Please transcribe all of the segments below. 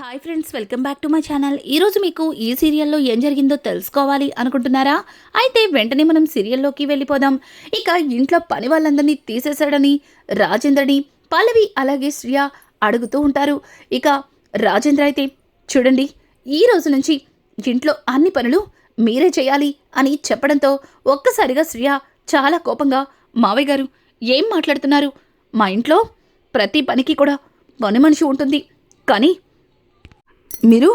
Hi friends welcome back to my channel ఈరోజు మీకు ఈ సీరియల్లో ఏం జరిగిందో తెలుసుకోవాలి అనుకుంటున్నారా? అయితే వెంటనే మనం సీరియల్లోకి వెళ్ళిపోదాం. ఇక ఇంట్లో పని వాళ్ళందరినీ తీసేశాడని రాజేంద్రని పల్లవి అలాగే శ్రియ అడుగుతూ ఉంటారు. ఇక రాజేంద్ర అయితే చూడండి ఈ రోజు నుంచి ఇంట్లో అన్ని పనులు మీరే చేయాలి అని చెప్పడంతో ఒక్కసారిగా శ్రియ చాలా కోపంగా మావయ్య గారు ఏం మాట్లాడుతున్నారు? మా ఇంట్లో ప్రతి పనికి కూడా పని మనిషి ఉంటుంది. కానీ మీరు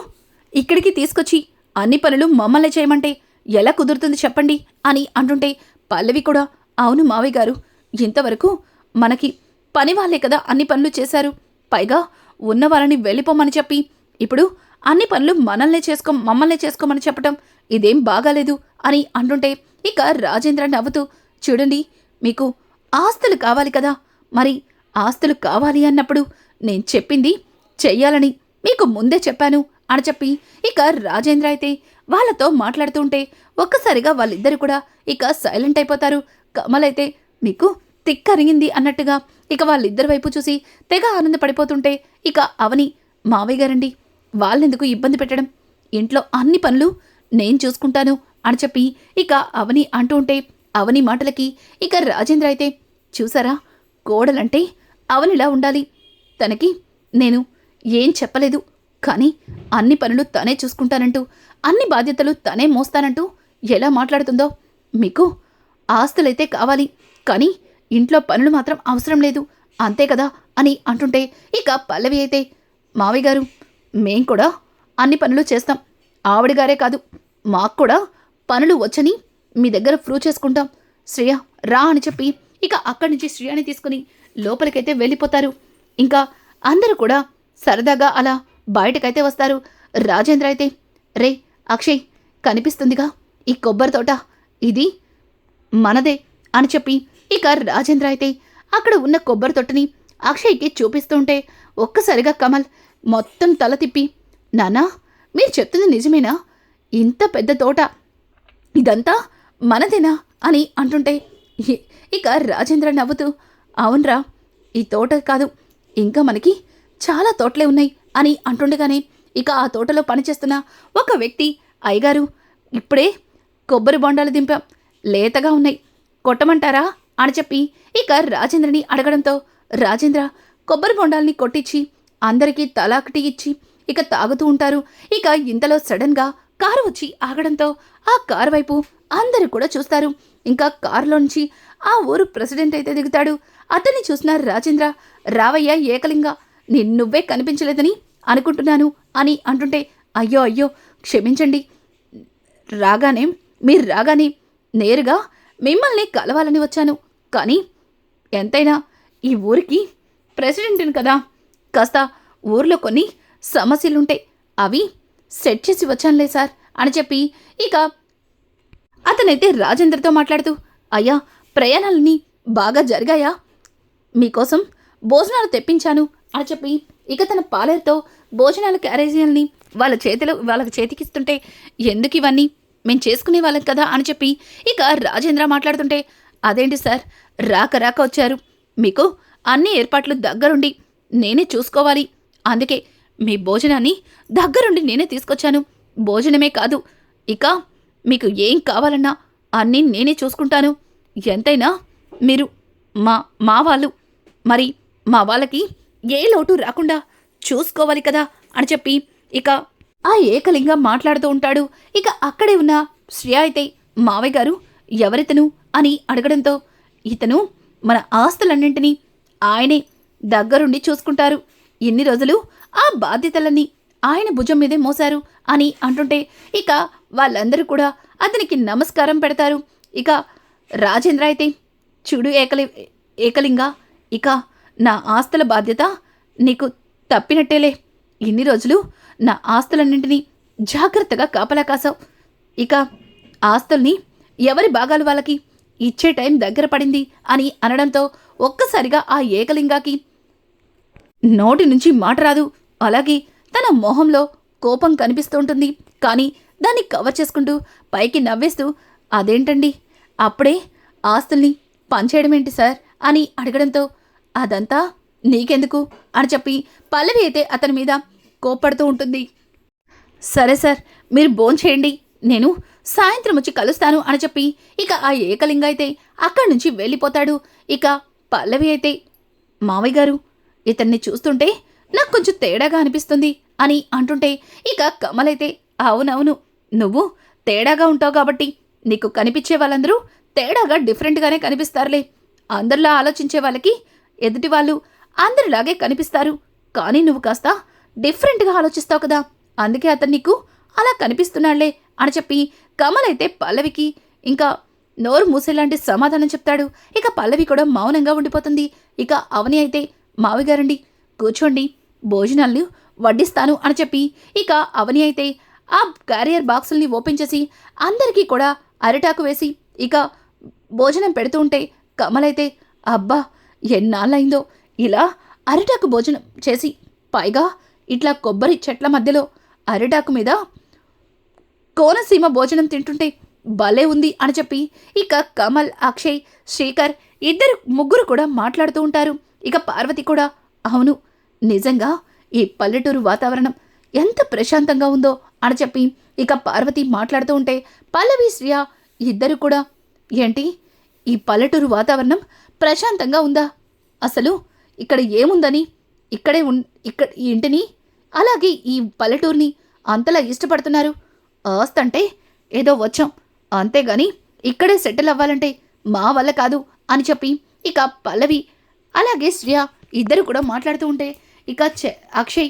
ఇక్కడికి తీసుకొచ్చి అన్ని పనులు మమ్మల్ని చేయమంటే ఎలా కుదురుతుంది చెప్పండి అని అంటుంటే పల్లవి కూడా అవును మావయ్య గారు ఇంతవరకు మనకి పని వాళ్ళే కదా అన్ని పనులు చేశారు. పైగా ఉన్న వాళ్ళని వెళ్ళిపోమని చెప్పి ఇప్పుడు అన్ని పనులు మనల్నే చేసుకో మమ్మల్నే చేసుకోమని చెప్పటం ఇదేం బాగాలేదు అని అంటుంటే ఇక రాజేంద్ర నవ్వుతూ చూడండి మీకు ఆస్తులు కావాలి కదా. మరి ఆస్తులు కావాలి అన్నప్పుడు నేను చెప్పింది చెయ్యాలని మీకు ముందే చెప్పాను అని చెప్పి ఇక రాజేంద్ర అయితే వాళ్ళతో మాట్లాడుతుంటే ఒక్కసారిగా వాళ్ళిద్దరు కూడా ఇక సైలెంట్ అయిపోతారు. కమల్ అయితే మీకు తిక్కరిగింది అన్నట్టుగా ఇక వాళ్ళిద్దరి వైపు చూసి తెగ ఆనందపడిపోతుంటే ఇక అవని మావయ్య గారండి వాళ్ళెందుకు ఇబ్బంది పెట్టడం? ఇంట్లో అన్ని పనులు నేను చూసుకుంటాను అని చెప్పి ఇక అవని అంటూ ఉంటే అవని మాటలకి ఇక రాజేంద్ర అయితే చూసారా కోడలంటే అవనిలా ఉండాలి. తనకి నేను ఏం చెప్పలేదు. కానీ అన్ని పనులు తనే చూసుకుంటానంటూ అన్ని బాధ్యతలు తనే మోస్తానంటూ ఎలా మాట్లాడుతుందో మీకు ఆస్తులైతే కావాలి. కానీ ఇంట్లో పనులు మాత్రం అవసరం లేదు. అంతే కదా అని అంటుంటే ఇక పల్లవి అయితే మావి గారు మేం కూడా అన్ని పనులు చేస్తాం. ఆవిడ గారే కాదు మాకు కూడా పనులు వచ్చని మీ దగ్గర ప్రూవ్ చేసుకుంటాం. శ్రేయ రా అని చెప్పి ఇక అక్కడి నుంచి శ్రేయని తీసుకుని లోపలికైతే వెళ్ళిపోతారు. ఇంకా అందరూ కూడా సరదాగా అలా బయటకైతే వస్తారు. రాజేంద్ర అయితే రే అక్షయ్ కనిపిస్తుందిగా ఈ కొబ్బరి తోట ఇది మనదే అని చెప్పి ఇక రాజేంద్ర అయితే అక్కడ ఉన్న కొబ్బరి తొట్టని అక్షయ్కి చూపిస్తుంటే ఒక్కసారిగా కమల్ మొత్తం తల తిప్పి నానా మీరు చెప్తుంది నిజమేనా? ఇంత పెద్ద తోట ఇదంతా మనదేనా? అని అంటుంటే ఇక రాజేంద్ర నవ్వుతూ అవునరా ఈ తోట కాదు ఇంకా మనకి చాలా తోటలే ఉన్నాయి అని అంటుండగానే ఇక ఆ తోటలో పనిచేస్తున్న ఒక వ్యక్తి అయ్యగారు ఇప్పుడే కొబ్బరి బొండాలు దింపాం. లేతగా ఉన్నాయి. కొట్టమంటారా? అని చెప్పి ఇక రాజేంద్రని అడగడంతో రాజేంద్ర కొబ్బరి బొండాల్ని కొట్టించి అందరికీ తలాకటి ఇచ్చి ఇక తాగుతూ ఉంటారు. ఇక ఇంతలో సడన్గా కారు వచ్చి ఆగడంతో ఆ కారు వైపు అందరూ కూడా చూస్తారు. ఇంకా కారులోంచి ఆ ఊరు ప్రెసిడెంట్ అయితే దిగుతాడు. అతన్ని చూసిన రాజేంద్ర రావయ్య ఏకలింగ నేను నువ్వే కనిపించలేదని అనుకుంటున్నాను అని అంటుంటే అయ్యో అయ్యో క్షమించండి. రాగానే మీరు రాగానే నేరుగా మిమ్మల్ని కలవాలని వచ్చాను. కానీ ఎంతైనా ఈ ఊరికి ప్రెసిడెంట్ని కదా. కాస్త ఊర్లో కొన్ని సమస్యలుంటాయి అవి సెట్ చేసి వచ్చానులే సార్ అని చెప్పి ఇక అతనైతే రాజేంద్రతో మాట్లాడుతూ అయ్యా ప్రయాణాలని బాగా జరిగాయా? మీకోసం భోజనాలు తెప్పించాను. అని చెప్పి ఇక తన పాలర్తో భోజనాల క్యారేజీలని వాళ్ళ చేతిలో వాళ్ళకి చేతికిస్తుంటే ఎందుకు ఇవన్నీ? మేము చేసుకునే వాళ్ళం కదా అని చెప్పి ఇక రాజేంద్ర మాట్లాడుతుంటే అదేంటి సార్? రాక రాక వచ్చారు. మీకు అన్ని ఏర్పాట్లు దగ్గరుండి నేనే చూసుకోవాలి. అందుకే మీ భోజనాన్ని దగ్గరుండి నేనే తీసుకొచ్చాను. భోజనమే కాదు. ఇక మీకు ఏం కావాలన్నా అన్నీ నేనే చూసుకుంటాను. ఎంతైనా మీరు మా మా వాళ్ళు. మరి మా వాళ్ళకి ఏ లోటు రాకుండా చూసుకోవాలి కదా అని చెప్పి ఇక ఆ ఏకలింగం మాట్లాడుతూ ఉంటాడు. ఇక అక్కడే ఉన్న శ్రేయ అయితే మావయ్య గారు ఎవరితను? అని అడగడంతో ఇతను మన ఆస్తులన్నింటినీ ఆయనే దగ్గరుండి చూసుకుంటారు. ఎన్ని రోజులు ఆ బాధ్యతలన్నీ ఆయన భుజం మీదే మోశారు అని అంటుంటే ఇక వాళ్ళందరూ కూడా అతనికి నమస్కారం పెడతారు. ఇక రాజేంద్ర అయితే చూడు ఏకలి ఏకలింగ ఇక నా ఆస్తుల బాధ్యత నీకు తప్పినట్టేలే. ఇన్ని రోజులు నా ఆస్తులన్నింటినీ జాగ్రత్తగా కాపలా కాసావు ఇక ఆస్తుల్ని ఎవరి భాగాలు వాళ్ళకి ఇచ్చే టైం దగ్గర పడింది అని అనడంతో ఒక్కసారిగా ఆ ఏకలింగాకి నోటి నుంచి మాట రాదు. అలాగే తన మొహంలో కోపం కనిపిస్తూ ఉంటుంది కానీ దాన్ని కవర్ చేసుకుంటూ పైకి నవ్వేస్తూ అదేంటండి? అప్పుడే ఆస్తుల్ని పంచేయడమేంటి సార్? అని అడగడంతో అదంతా నీకెందుకు? అని చెప్పి పల్లవి అయితే అతని మీద కోప్పడుతూ ఉంటుంది. సరే సార్ మీరు భోంచేయండి. నేను సాయంత్రం వచ్చి కలుస్తాను అని చెప్పి ఇక ఆ ఏకలింగ అయితే అక్కడి నుంచి వెళ్ళిపోతాడు. ఇక పల్లవి అయితే మావయ్య గారు ఇతన్ని చూస్తుంటే నాకు కొంచెం తేడాగా అనిపిస్తుంది అని అంటుంటే ఇక కమలైతే అవునవును నువ్వు తేడాగా ఉంటావు కాబట్టి నీకు కనిపించే వాళ్ళందరూ తేడాగా డిఫరెంట్గానే కనిపిస్తారులే. అందరిలా ఆలోచించే వాళ్ళకి ఎదుటి వాళ్ళు అందరిలాగే కనిపిస్తారు. కానీ నువ్వు కాస్త డిఫరెంట్గా ఆలోచిస్తావు కదా. అందుకే అతను నీకు అలా కనిపిస్తున్నాడులే అని చెప్పి కమల్ అయితే పల్లవికి ఇంకా నోరు మూసేలాంటి సమాధానం చెప్తాడు. ఇక పల్లవి కూడా మౌనంగా ఉండిపోతుంది. ఇక అవని అయితే మావిగారండి కూర్చోండి భోజనాలు వడ్డిస్తాను అని చెప్పి ఇక అవని అయితే ఆ క్యారియర్ బాక్సుల్ని ఓపెన్ చేసి అందరికీ కూడా అరిటాకు వేసి ఇక భోజనం పెడుతూ ఉంటే కమలైతే అబ్బా ఎన్నాళ్ళైందో ఇలా అరిటాకు భోజనం చేసి పైగా ఇట్లా కొబ్బరి చెట్ల మధ్యలో అరిటాకు మీద కోనసీమ భోజనం తింటుంటే భలే ఉంది అని చెప్పి ఇక కమల్ అక్షయ్ శ్రీకర్ ఇద్దరు ముగ్గురు కూడా మాట్లాడుతూ ఉంటారు. ఇక పార్వతి కూడా అవును నిజంగా ఈ పల్లెటూరు వాతావరణం ఎంత ప్రశాంతంగా ఉందో అని చెప్పి ఇక పార్వతి మాట్లాడుతూ ఉంటే పల్లవి శ్రియ ఇద్దరు కూడా ఏంటి ఈ పల్లెటూరు వాతావరణం ప్రశాంతంగా ఉందా? అసలు ఇక్కడ ఏముందని? ఇక్కడే ఉన్ ఇక్కడ ఈ ఇంటిని? అలాగే ఈ పల్లెటూరిని అంతలా ఇష్టపడుతున్నారు? ఆస్తంటే ఏదో వచ్చాం. అంతేగాని ఇక్కడే సెటిల్ అవ్వాలంటే మా వల్ల కాదు అని చెప్పి ఇక పల్లవి అలాగే శ్రియ ఇద్దరు కూడా మాట్లాడుతూ ఉంటే ఇక అక్షయ్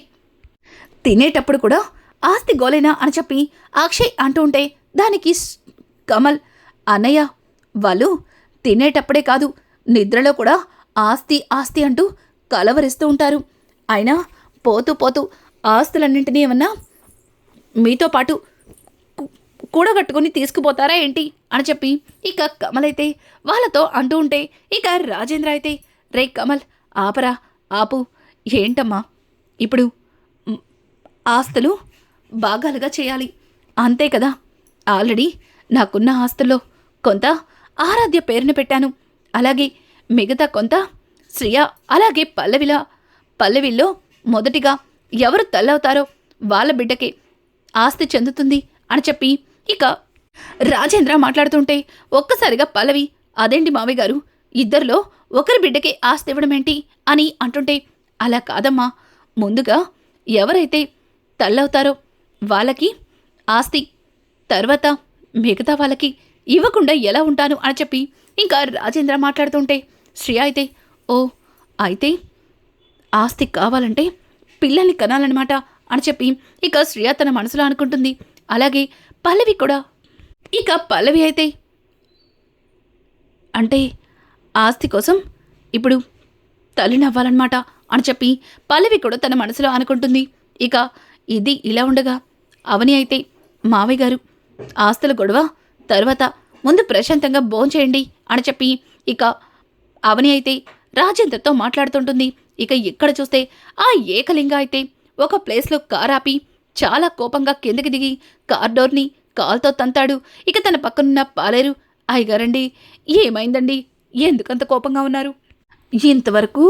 తినేటప్పుడు కూడా ఆస్తి గోలేనా అని చెప్పి అక్షయ్ అంటూ ఉంటే దానికి కమల్ అన్నయ్య వాళ్ళు తినేటప్పుడే కాదు నిద్రలో కూడా ఆస్తి ఆస్తి అంటూ కలవరిస్తూ ఉంటారు. అయినా పోతూ పోతూ ఆస్తులన్నింటినీ ఏమన్నా మీతో పాటు కూడగట్టుకుని తీసుకుపోతారా ఏంటి? అని చెప్పి ఇక కమల్ అయితే వాళ్ళతో అంటూ ఉంటే ఇక రాజేంద్ర అయితే రే కమల్ ఆపరా ఆపు. ఏంటమ్మా? ఇప్పుడు ఆస్తులు భాగాలుగా చేయాలి. అంతే కదా. ఆల్రెడీ నాకున్న ఆస్తుల్లో కొంత ఆరాధ్య పేరును పెట్టాను. అలాగే మిగతా కొంత శ్రియ అలాగే పల్లవిలా. పల్లవిలో మొదటిగా ఎవరు తల్లవుతారో వాళ్ళ బిడ్డకే ఆస్తి చెందుతుంది అని చెప్పి ఇక రాజేంద్ర మాట్లాడుతుంటే ఒక్కసారిగా పల్లవి అదేంటి మావయ్య గారు? ఇద్దరిలో ఒకరి బిడ్డకే ఆస్తి ఇవ్వడం ఏంటి? అని అంటుంటే అలా కాదమ్మా. ముందుగా ఎవరైతే తల్లవుతారో వాళ్ళకి ఆస్తి తర్వాత మిగతా వాళ్ళకి ఇవ్వకుండా ఎలా ఉంటాను? అని చెప్పి ఇంకా రాజేంద్ర మాట్లాడుతుంటే శ్రీ అయితే ఓ అయితే ఆస్తి కావాలంటే పిల్లల్ని కనాలన్నమాట అని చెప్పి ఇక శ్రియ తన మనసులో అనుకుంటుంది. అలాగే పల్లవి కూడా. ఇక పల్లవి అయితే అంటే ఆస్తి కోసం ఇప్పుడు తల్లి నవ్వాలన్నమాట అని చెప్పి పల్లవి కూడా తన మనసులో అనుకుంటుంది. ఇక ఇది ఇలా ఉండగా అవని అయితే మావయ్య గారు ఆస్తుల గొడవ తర్వాత ముందు ప్రశాంతంగా భోంచేయండి అని చెప్పి ఇక అవని అయితే రాజేంద్రతో మాట్లాడుతుంటుంది. ఇక ఇక్కడ చూస్తే ఆ ఏకలింగ అయితే ఒక ప్లేస్లో కార్ ఆపి చాలా కోపంగా కిందకి దిగి కార్ డోర్ని కాల్తో తంతాడు. ఇక తన పక్కనున్న పాలేరు అయ్యగారండి ఏమైందండి? ఎందుకంత కోపంగా ఉన్నారు? ఇంతవరకు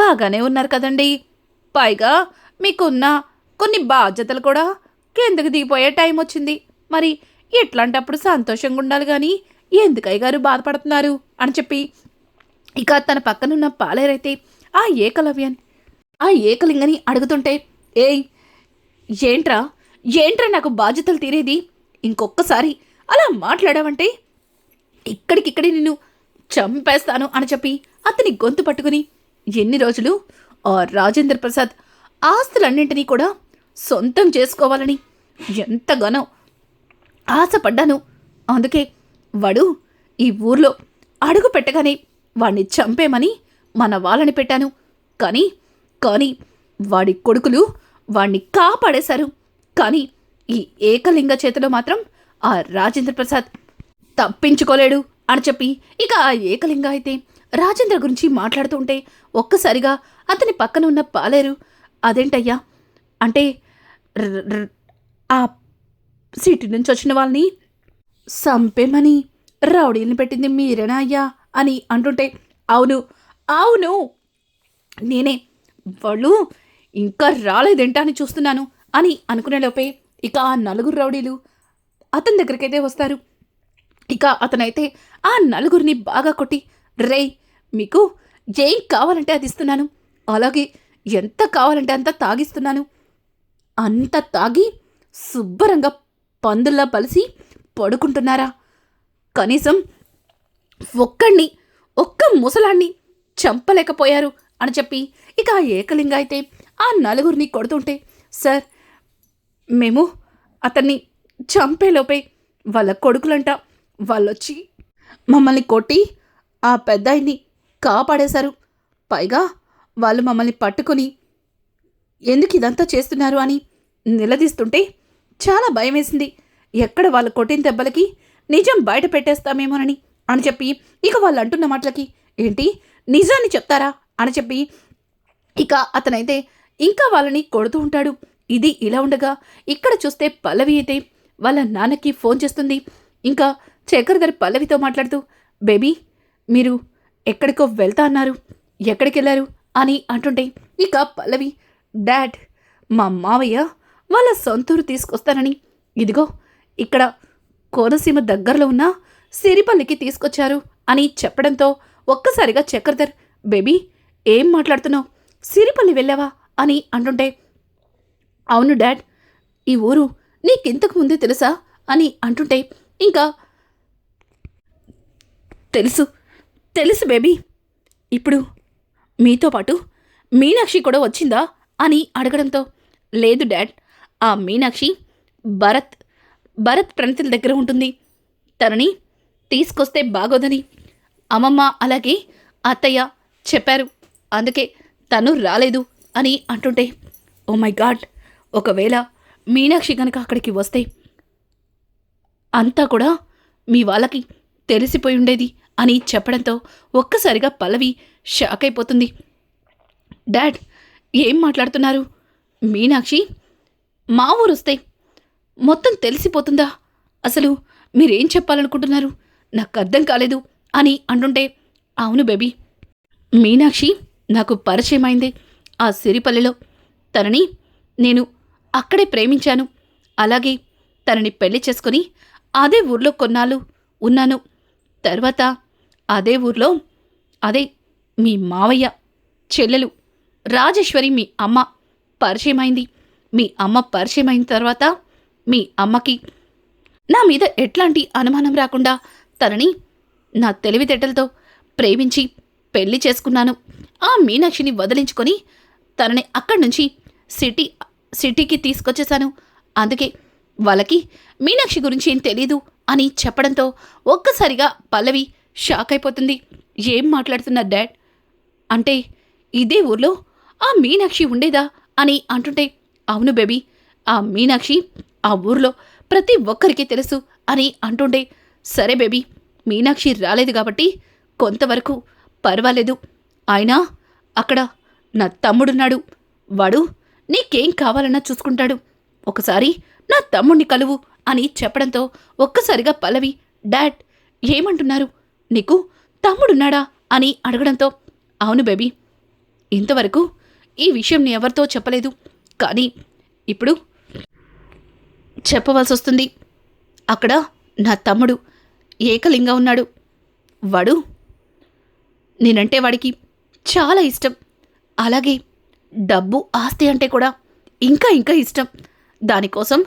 బాగానే ఉన్నారు కదండి. పైగా మీకున్న కొన్ని బాధ్యతలు కూడా కిందకి దిగిపోయే టైం వచ్చింది. మరి ఎట్లాంటప్పుడు సంతోషంగా ఉండాలి కానీ ఎందుకయ్య గారు బాధపడుతున్నారు? అని చెప్పి ఇక తన పక్కనున్న పాలేరైతే ఆ ఏకలవ్యన్ ఆ ఏకలింగని అడుగుతుంటే ఏయ్ ఏంట్రా? ఏంట్రా నాకు బాధ్యతలు తీరేది? ఇంకొకసారి అలా మాట్లాడావంటే? ఇక్కడికిక్కడే నిన్ను చంపేస్తాను అని చెప్పి అతని గొంతు పట్టుకుని ఎన్ని రోజులు ఆ రాజేంద్ర ప్రసాద్ ఆస్తులన్నింటినీ కూడా సొంతం చేసుకోవాలని ఎంతగానో ఆశపడ్డాను. అందుకే వాడు ఈ ఊర్లో అడుగు పెట్టగానే వాణ్ణి చంపేమని మన వాళ్ళని పెట్టాను. కానీ కానీ వాడి కొడుకులు వాణ్ణి కాపాడేశారు. కానీ ఈ ఏకలింగ చేతిలో మాత్రం ఆ రాజేంద్ర ప్రసాద్ తప్పించుకోలేడు అని చెప్పి ఇక ఆ ఏకలింగ అయితే రాజేంద్ర గురించి మాట్లాడుతుంటే ఒక్కసారిగా అతని పక్కన ఉన్న పాలేరు అదేంటయ్యా? అంటే ఆ సిటీ నుంచి వచ్చిన వాళ్ళని. సంపేమని రౌడీని పెట్టింది మీరేనా అయ్యా? అని అంటుంటే అవును అవును. నేనే వాళ్ళు ఇంకా రాలేదేంటా అని చూస్తున్నాను అని అనుకునేలోపే ఇక ఆ నలుగురు రౌడీలు అతని దగ్గరికైతే వస్తారు. ఇక అతనైతే ఆ నలుగురిని బాగా కొట్టి రే మీకు ఏం కావాలంటే అది ఇస్తున్నాను. అలాగే ఎంత కావాలంటే అంత తాగిస్తున్నాను. అంత తాగి శుభ్రంగా పందుల్లా బలిసి పడుకుంటున్నారా? కనీసం ఒక్కడిని ఒక్క ముసలాన్ని చంపలేకపోయారు అని చెప్పి ఇక ఆ ఏకలింగ అయితే ఆ నలుగురిని కొడుతుంటే సార్ మేము అతన్ని చంపేలోపే వాళ్ళ కొడుకులంట. వాళ్ళొచ్చి మమ్మల్ని కొట్టి ఆ పెద్దాయిని కాపాడేశారు. పైగా వాళ్ళు మమ్మల్ని పట్టుకొని ఎందుకు ఇదంతా చేస్తున్నారు అని నిలదీస్తుంటే చాలా భయం వేసింది ఎక్కడ వాళ్ళు కొట్టిన దెబ్బలకి నిజం బయట పెట్టేస్తామేమోనని అని చెప్పి ఇక వాళ్ళు అంటున్న మాటలకి ఏంటి? నిజాన్ని చెప్తారా? అని చెప్పి ఇక అతనైతే ఇంకా వాళ్ళని కొడుతూ ఉంటాడు. ఇది ఇలా ఉండగా ఇక్కడ చూస్తే పల్లవి అయితే వాళ్ళ నాన్నకి ఫోన్ చేస్తుంది. ఇంకా చక్రధర్ పల్లవితో మాట్లాడుతూ బేబీ మీరు ఎక్కడికో వెళ్తా అన్నారు. ఎక్కడికి వెళ్ళారు అని అంటుంటే ఇక పల్లవి డాడ్ మా మావయ్య వాళ్ళ సొంతూరు తీసుకొస్తానని ఇదిగో ఇక్కడ కోనసీమ దగ్గరలో ఉన్న సిరిపల్లికి తీసుకొచ్చారు అని చెప్పడంతో ఒక్కసారిగా చక్రధర్ బేబీ ఏం మాట్లాడుతున్నావు? సిరిపల్లి వెళ్ళావా? అని అంటుంటే అవును డాడ్ ఈ ఊరు నీకింతకు ముందే తెలుసా? అని అంటుంటే ఇంకా తెలుసు తెలుసు బేబీ. ఇప్పుడు మీతో పాటు మీనాక్షి కూడా వచ్చిందా? అని అడగడంతో లేదు డాడ్ ఆ మీనాక్షి భరత్ భరత్ ప్రణతిల దగ్గర ఉంటుంది. తనని తీసుకొస్తే బాగోదని అమ్మమ్మ అలాగే అత్తయ్య చెప్పారు. అందుకే తను రాలేదు అని అంటుంటే ఓ మై గాడ్! ఒకవేళ మీనాక్షి కనుక అక్కడికి వస్తే అంతా కూడా మీ వాళ్ళకి తెలిసిపోయి ఉండేది అని చెప్పడంతో ఒక్కసారిగా పల్లవి షాక్ అయిపోతుంది. డాడ్ ఏం మాట్లాడుతున్నారు? మీనాక్షి మా ఊరు వస్తే మొత్తం తెలిసిపోతుందా? అసలు మీరేం చెప్పాలనుకుంటున్నారు? నాకు అర్థం కాలేదు అని అంటుంటే అవును బేబీ. మీనాక్షి నాకు పరిచయమైంది ఆ సిరిపల్లెలో. తనని నేను అక్కడే ప్రేమించాను. అలాగే తనని పెళ్ళి చేసుకొని అదే ఊర్లో కొన్నాళ్ళు ఉన్నాను. తర్వాత అదే ఊర్లో అదే మీ మావయ్య చెల్లెలు రాజేశ్వరి మీ అమ్మ పరిచయమైంది మీ అమ్మ పరిచయం అయిన తర్వాత మీ అమ్మకి నా మీద ఎట్లాంటి అనుమానం రాకుండా తనని నా తెలివితేటలతో ప్రేమించి పెళ్ళి చేసుకున్నాను. ఆ మీనాక్షిని వదిలించుకొని తనని అక్కడి నుంచి సిటీ సిటీకి తీసుకొచ్చేశాను. అందుకే వాళ్ళకి మీనాక్షి గురించి ఏం తెలీదు అని చెప్పడంతో ఒక్కసారిగా పల్లవి షాక్ అయిపోతుంది. ఏం మాట్లాడుతున్నారు డాడ్? అంటే ఇదే ఊర్లో ఆ మీనాక్షి ఉండేదా అని అంటుంటే అవును బేబీ ఆ మీనాక్షి ఆ ఊర్లో ప్రతి ఒక్కరికి తెలుసు అని అంటుండే సరే బేబీ మీనాక్షి రాలేదు కాబట్టి కొంతవరకు పర్వాలేదు. అయినా అక్కడ నా తమ్ముడున్నాడు. వాడు నీకేం కావాలన్నా చూసుకుంటాడు. ఒకసారి నా తమ్ముణ్ణి కలువు అని చెప్పడంతో ఒక్కసారిగా పల్లవి డాడ్ ఏమంటున్నారు? నీకు తమ్ముడున్నాడా? అని అడగడంతో అవును బేబీ ఇంతవరకు ఈ విషయం ఎవరితో చెప్పలేదు. కానీ ఇప్పుడు చెప్పవలసి వస్తుంది అక్కడ నా తమ్ముడు ఏకలింగా ఉన్నాడు. వాడు నేనంటే వాడికి చాలా ఇష్టం. అలాగే డబ్బు ఆస్తి అంటే కూడా ఇంకా ఇంకా ఇష్టం. దానికోసం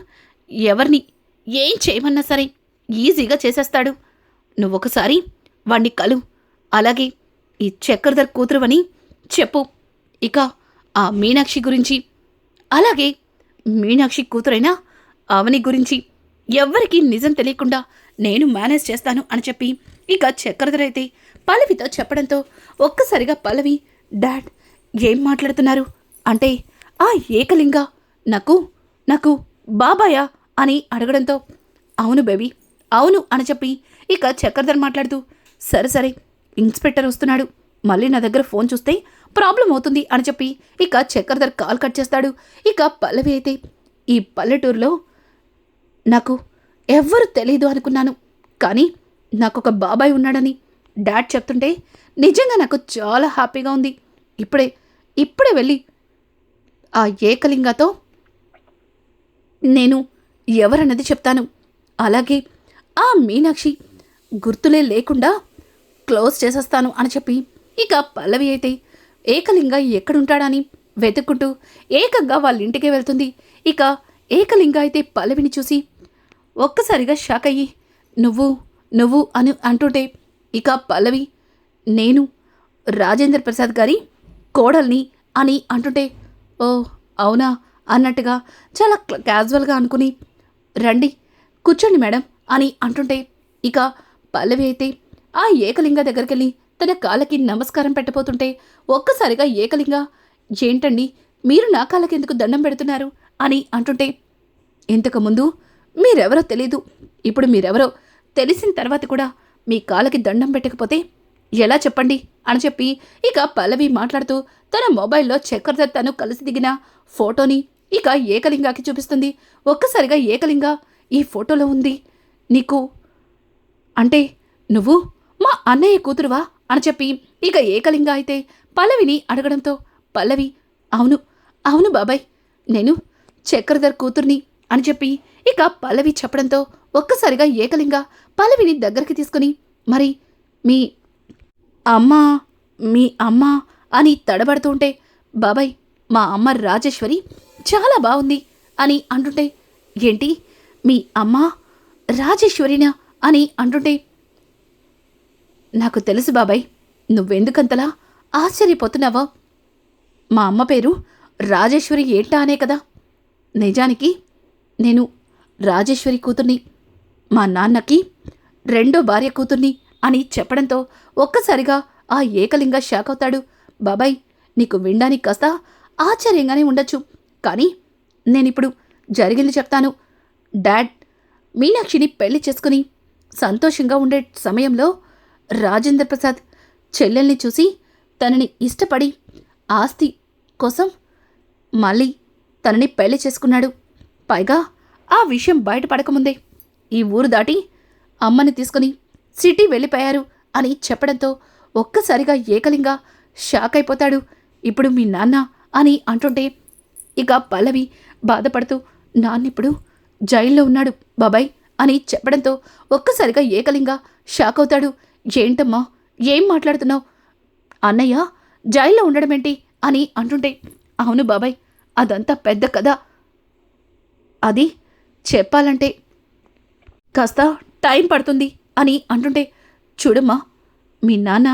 ఎవరిని ఏం చేయమన్నా సరే ఈజీగా చేసేస్తాడు. నువ్వొకసారి వాణ్ణి కలు. అలాగే ఈ చక్రధర్ కూతురువని చెప్పు. ఇక ఆ మీనాక్షి గురించి అలాగే మీనాక్షి కూతురైనా అవని గురించి ఎవ్వరికీ నిజం తెలియకుండా నేను మేనేజ్ చేస్తాను అని చెప్పి ఇక చక్రధరైతే పల్లవితో చెప్పడంతో ఒక్కసారిగా పల్లవి డాడ్ ఏం మాట్లాడుతున్నారు? అంటే ఆ ఏకలింగ నాకు నాకు బాబాయా? అని అడగడంతో అవును బేబీ అవును అని చెప్పి ఇక చక్రధర్ మాట్లాడుతూ సరే సరే ఇన్స్పెక్టర్ వస్తున్నాడు మళ్ళీ నా దగ్గర ఫోన్ చూస్తే ప్రాబ్లం అవుతుంది అని చెప్పి ఇక చక్రధర్ కాల్ కట్ చేస్తాడు. ఇక పల్లవి అయితే ఈ పల్లెటూరులో నాకు ఎవ్వరు తెలీదు అనుకున్నాను. కానీ నాకు ఒక బాబాయ్ ఉన్నాడని డాడ్ చెప్తుంటే నిజంగా నాకు చాలా హ్యాపీగా ఉంది. ఇప్పుడే ఇప్పుడే వెళ్ళి ఆ ఏకలింగతో నేను ఎవరన్నది చెప్తాను. అలాగే ఆ మీనాక్షి గుర్తులే లేకుండా క్లోజ్ చేసేస్తాను అని చెప్పి ఇక పల్లవి అయితే ఏకలింగ ఎక్కడుంటాడని వెతుక్కుంటూ ఏకంగా వాళ్ళ ఇంటికే వెళ్తుంది. ఇక ఏకలింగ అయితే పల్లవిని చూసి ఒక్కసారిగా షాక్ అయ్యి నువ్వు నువ్వు అని అంటుంటే ఇక పల్లవి నేను రాజేంద్ర ప్రసాద్ గారి కోడల్ని అని అంటుంటే ఓ అవునా అన్నట్టుగా చాలా క్ల- క్యాజువల్గా అనుకుని రండి కూర్చోండి మేడం అని అంటుంటే ఇక పల్లవి అయితే ఆ ఏకలింగ దగ్గరికి వెళ్ళి తన కాళ్ళకి నమస్కారం పెట్టబోతుంటే ఒక్కసారిగా ఏకలింగ ఏంటండి మీరు నా కాళ్ళకి ఎందుకు దండం పెడుతున్నారు? అని అంటుంటే ఇంతకుముందు మీరెవరో తెలీదు ఇప్పుడు మీరెవరో తెలిసిన తర్వాత కూడా మీ కాళ్ళకి దండం పెట్టకపోతే ఎలా చెప్పండి? అని చెప్పి ఇక పల్లవి మాట్లాడుతూ తన మొబైల్లో చక్రధర్ తను కలిసి దిగిన ఫోటోని ఇక ఏకలింగాకి చూపిస్తుంది. ఒక్కసారిగా ఏకలింగ ఈ ఫోటోలో ఉంది నీకు అంటే నువ్వు మా అన్నయ్య కూతురువా? అని చెప్పి ఇక ఏకలింగ అయితే పల్లవిని అడగడంతో పల్లవి అవును అవును బాబాయ్ నేను చక్రధర్ కూతుర్ని అని చెప్పి ఇక పల్లవి చెప్పడంతో ఒక్కసారిగా ఏకలింగ పల్లవిని దగ్గరికి తీసుకుని మరి మీ అమ్మ మీ అమ్మ అని తడబడుతుంటే బాబాయ్ మా అమ్మ రాజేశ్వరి చాలా బాగుంది అని అంటుంటే ఏంటి మీ అమ్మ రాజేశ్వరినా అని అంటుంటే నాకు తెలుసు బాబాయ్ నువ్వెందుకంతలా ఆశ్చర్యపోతున్నావో? మా అమ్మ పేరు రాజేశ్వరి ఏంటా అనే కదా. నిజానికి నేను రాజేశ్వరి కూతుర్ని మా నాన్నకి రెండో భార్య కూతుర్ని అని చెప్పడంతో ఒక్కసారిగా ఆ ఏకలింగ షాక్ అవుతాడు. బాబాయ్ నీకు వినడానికి కాస్త ఆశ్చర్యంగానే ఉండొచ్చు కానీ నేనిప్పుడు జరిగింది చెప్తాను. డాడ్ మీనాక్షిని పెళ్ళి చేసుకుని సంతోషంగా ఉండే సమయంలో రాజేంద్ర ప్రసాద్ చెల్లెల్ని చూసి తనని ఇష్టపడి ఆస్తి కోసం మళ్ళీ తనని పెళ్ళి చేసుకున్నాడు. పైగా ఆ విషయం బయటపడకముందే ఈ ఊరు దాటి అమ్మని తీసుకుని సిటీ వెళ్ళిపోయారు అని చెప్పడంతో ఒక్కసారిగా ఏకలింగ షాక్ అయిపోతాడు. ఇప్పుడు మీ నాన్న అని అంటుంటే ఇక పల్లవి బాధపడుతూ నాన్నిప్పుడు జైల్లో ఉన్నాడు బాబాయ్ అని చెప్పడంతో ఒక్కసారిగా ఏకలింగ షాక్ అవుతాడు. ఏంటమ్మా? ఏం మాట్లాడుతున్నావు? అన్నయ్య జైల్లో ఉండడమేంటి? అని అంటుంటే అవును బాబాయ్ అదంతా పెద్ద కథ. అది చెప్పాలంటే కాస్త టైం పడుతుంది అని అంటుంటే చూడమ్మా మీ నాన్న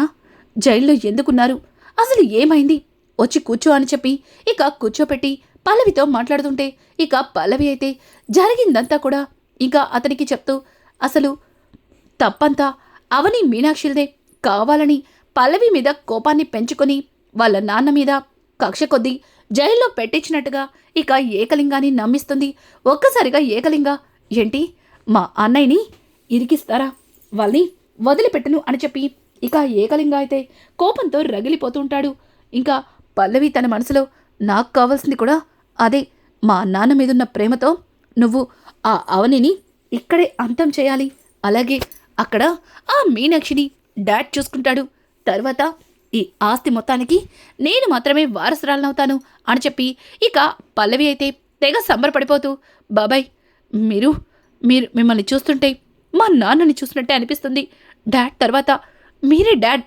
జైల్లో ఎందుకున్నారు? అసలు ఏమైంది? వచ్చి కూర్చో అని చెప్పి ఇక కూర్చోపెట్టి పల్లవితో మాట్లాడుతుంటే ఇక పల్లవి అయితే జరిగిందంతా కూడా ఇంకా అతనికి చెప్తూ అసలు తప్పంతా అవని మీనాక్షిల్దే కావాలని పల్లవి మీద కోపాన్ని పెంచుకొని వాళ్ళ నాన్న మీద కక్ష కొద్దీ జైల్లో పెట్టించినట్టుగా ఇక ఏకలింగాన్ని నమ్మిస్తుంది. ఒక్కసారిగా ఏకలింగ ఏంటి? మా అన్నయ్యని ఇరికిస్తారా? వాళ్ళని వదిలిపెట్టను అని చెప్పి ఇక ఏకలింగ అయితే కోపంతో రగిలిపోతూ ఉంటాడు. ఇంకా పల్లవి తన మనసులో నాకు కావాల్సింది కూడా అదే. మా నాన్న మీదున్న ప్రేమతో నువ్వు ఆ అవనిని ఇక్కడే అంతం చేయాలి. అలాగే అక్కడ ఆ మీనాక్షిని డాడ్ చూసుకుంటాడు. తర్వాత ఈ ఆస్తి మొత్తానికి నేను మాత్రమే వారసురాలనవుతాను అని చెప్పి ఇక పల్లవి అయితే తెగ సంబరపడిపోతూ బాబాయ్ మీరు మీరు మిమ్మల్ని చూస్తుంటే మా నాన్నని చూసినట్టే అనిపిస్తుంది. డాడ్ తర్వాత మీరే డాడ్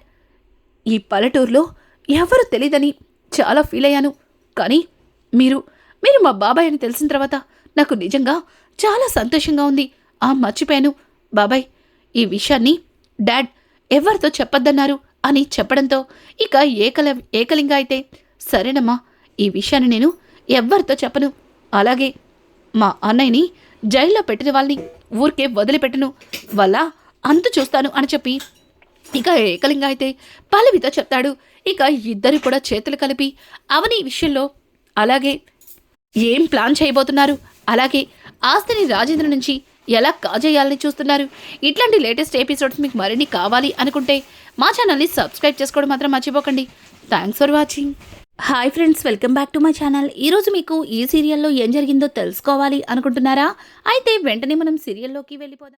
ఈ పల్లెటూరులో ఎవరు తెలియదని చాలా ఫీల్ అయ్యాను. కానీ మీరు మీరు మా బాబాయ్ అని తెలిసిన తర్వాత నాకు నిజంగా చాలా సంతోషంగా ఉంది. ఆ మర్చిపోయాను. బాబాయ్ ఈ విషయాన్ని డాడ్ ఎవరితో చెప్పొద్దన్నారు అని చెప్పడంతో ఇక ఏకల ఏకలింగ అయితే సరేనమ్మా ఈ విషయాన్ని నేను ఎవ్వరితో చెప్పను? అలాగే మా అన్నయ్యని జైల్లో పెట్టిన వాళ్ళని ఊరికే వదిలిపెట్టను. వల్ల అంతు చూస్తాను అని చెప్పి ఇక ఏకలింగ అయితే పల్లవితో చెప్తాడు. ఇక ఇద్దరు కూడా చేతులు కలిపి అవని విషయంలో అలాగే ఏం ప్లాన్ చేయబోతున్నారు? అలాగే ఆస్తిని రాజేంద్ర నుంచి ఎలా కాజేయాలని చూస్తున్నారు? ఇట్లాంటి లేటెస్ట్ ఎపిసోడ్స్ మీకు మరిన్ని కావాలి అనుకుంటే మా ఛానల్ని సబ్స్క్రైబ్ చేసుకోవడం మాత్రం మర్చిపోకండి. Thanks for watching hi friends welcome back to my channel ఈరోజు మీకు ఈ సీరియల్లో ఏం జరిగిందో తెలుసుకోవాలి అనుకుంటున్నారా? అయితే వెంటనే మనం సీరియల్లోకి వెళ్ళిపోదాం.